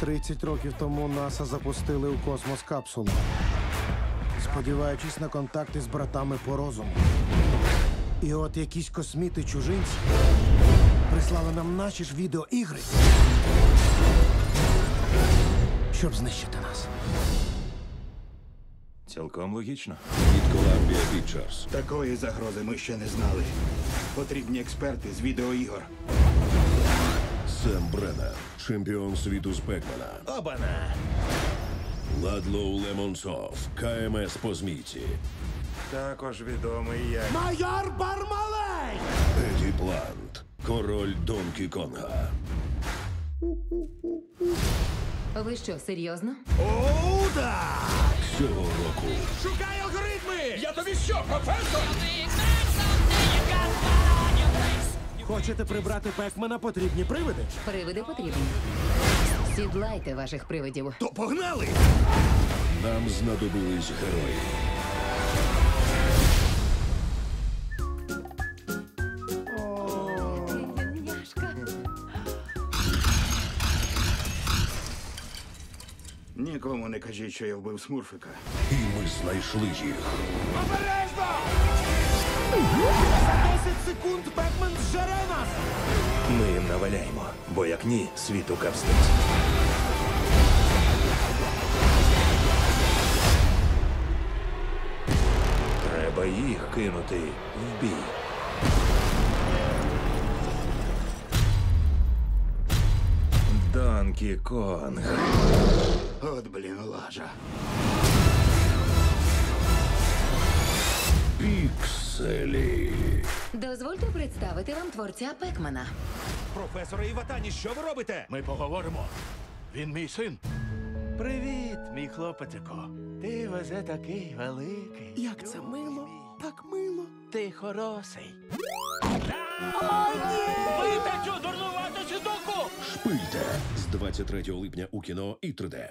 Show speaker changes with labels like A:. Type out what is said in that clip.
A: 30 років тому НАСА запустили у космос капсулу, сподіваючись на контакти з братами по розуму. І от якісь косміти чужинці прислали нам наші ж відеоігри, щоб знищити нас.
B: Цілком логічно.
C: від Columbia Pictures.
D: Такої загрози ми ще не знали. Потрібні експерти з відеоігор.
C: Сем Бреннер, чемпіон світу з Пекмана.
B: Обана!
C: Ладлоу Лемонсов, КМС по змійці.
B: Також відомий як
A: Майор Бармалей!
C: Еді Плант, король Донкі Конга.
E: Ви що, серйозно?
C: Цього року
B: Шукай алгоритми! Я тобі що, професор?
A: Хочете прибрати Пекмена, потрібні привиди?
E: Привиди потрібні. Сідлайте ваших привидів.
D: То погнали!
C: нам знадобились герої.
D: Нікому не кажіть, що я вбив смурфика.
C: І ми знайшли їх. Обережно!
A: 10 секунд Пекмен
B: наваляємо, бо як ні, світу капстить. Треба їх кинути в бій. Донкі Конг.
D: От блін, лажа.
C: Пікселі.
E: Дозвольте представити вам творця Пекмана.
B: Професоре Іватані, що ви робите?
F: Ми поговоримо. Він мій син. Привіт, мій хлопчику. Ти везе такий великий.
A: Як це мило, так мило.
F: Ти хороший. Вийти цю дурнувату сідуку!
C: Шпильте з 23 липня у кіно і 3D.